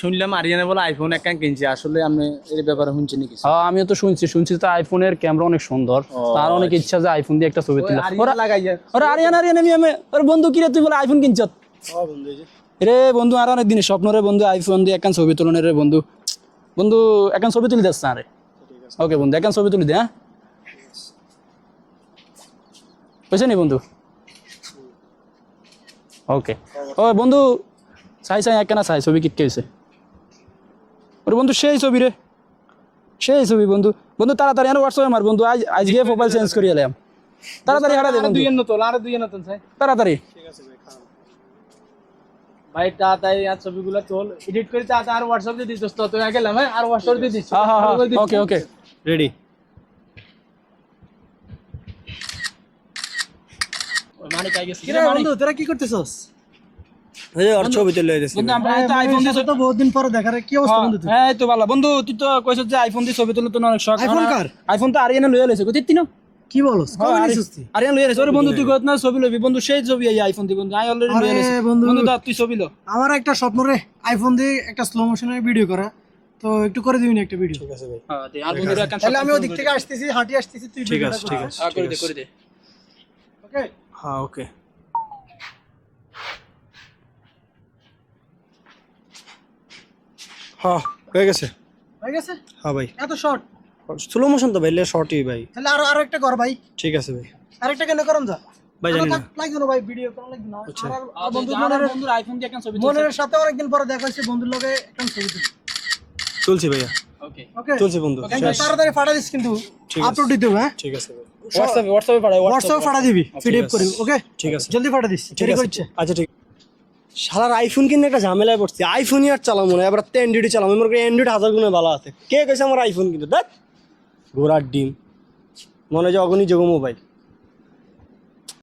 শুনলাম আরিয়ানা বলে আইফোন একখান কিনছে। আসলে আমি এর ব্যাপারে শুনছি নাকি? হ্যাঁ আমিও তো শুনছি। শুনছি তো আইফোনের ক্যামেরা অনেক সুন্দর। তার অনেক ইচ্ছা যে আইফোন দিয়ে একটা ছবি তুলা। ওরা লাগাই ওরা আরিয়ান আরিয়ান আমি আমি ওর বন্ধু কিরে তুই বলে আইফোন কিনছ? রে বন্ধু আর অনেক দিনের স্বপ্ন রে বন্ধু আইফোন দিয়ে একখান ছবি তুলনে রে বন্ধু। বন্ধু একখান ছবি তুলি দিস না রে। ওকে বন্ধু একখান ছবি তুলি দে হ্যাঁ? বন্ধু? ওকে। ও বন্ধু চাই চাই একখানা চাই ছবি কিটকে হয়েছে ওরে বন্ধু সেই ছবি রে। সেই ছবি বন্ধু। বন্ধু তাড়াতাড়ি আর হোয়াটসঅ্যাপে মার বন্ধু। আজ আজ গিয়ে মোবাইল চেঞ্জ করি এলাম। তাড়াতাড়ি হারা দে বন্ধু। দুই নতুন আর দুই নতুন চাই। তাড়াতাড়ি। ভাই তাড়াতাড়ি আর ছবিগুলো তোল। এডিট করে তাড়াতাড়ি আর হোয়াটসঅ্যাপ দিয়ে দিস তো তুই গেলাম হ্যাঁ? আর হোয়াটসঅ্যাপ দিয়ে দিস। হ্যাঁ হ্যাঁ হ্যাঁ। ওকে ওকে রেডি মানে কাই বন্ধু তোরা কি করতেছস? ওর ছবি তুলে দিয়েছি বন্ধু আমরা তো আইফোন দিয়ে তো বহুত দিন পরে দেখার কি অবস্থা বন্ধু তুই হ্যাঁ তো ভালো। বন্ধু তুই তো কইছিস যে আইফোন দিয়ে ছবি তুলে তো অনেক শখ। iPhone কার? আইফোন তো আরিয়ানা লইয়া লইছে কই তিন কি বলস? কবে নিছিস তুই? আরিয়ানা লইয়া লইছে। বন্ধু তুই কত না ছবি লইবি। বন্ধু সেই ছবি আইফোন বন্ধু। আই অলরেডি লইয়া লইছে বন্ধু। বন্ধু দা তুই ছবি লো। আমার একটা স্বপ্ন রে আইফোন দিয়ে একটা স্লো মোশনের ভিডিও করা। তো একটু করে দিবি না একটা ভিডিও ঠিক আছে ভাই। হ্যাঁ দে আর বন্ধুরা কান তাহলে আমি ওদিক থেকে আসতেছি হাঁটি আসতেছি তুই ঠিক আছে ঠিক আছে। করে দে করে দে। ওকে হ্যাঁ ওকে হ্যাঁ হয়ে গেছে। হয়ে গেছে? হ্যাঁ ভাই। এত শর্ট স্লো মোশন তো ভাই শর্টই ভাই। তাহলে আরও আরও একটা কর ভাই। ঠিক আছে ভাই। আরেকটা কেন করম যা? ভাই জানি না। লাগবে না ভাই ভিডিও লাগবে না। আর- আর বন্ধু মনের বন্ধুর আইফোন দিয়ে কান ছবি মনের সাথে অনেকদিন পরে দেখা হয়েছে বন্ধুর লগে একটা ছবি চলছি ভাইয়া। ওকে ওকে চলছি বন্ধু। তাড়াতাড়ি ফাটা দিস কিন্তু। ঠিক আপলোড দিতে হবে হ্যাঁ? ঠিক আছে ভাই। হোয়াটসঅ্যাপে হোয়াটসঅ্যাপে পাঠাই হোয়াটসঅ্যাপে ফাটা দিবি পিডিএফ করি ওকে ঠিক আছে। জলদি ফাটা দিস ঠিক আছে। আচ্ছা ঠিক শালার আইফোন কিনে একটা ঝামেলায় পড়ছি। আইফোনই আর চালাবো না, এবার তো অ্যান্ড্রয়েড চালাবো মনে করি অ্যান্ড্রয়েড হাজার গুণে ভালো আছে। কে কেছে আমার আইফোন কিনতে? দেখ, ঘোড়ার ডিম। মনে হয় অগণি যোগ মোবাইল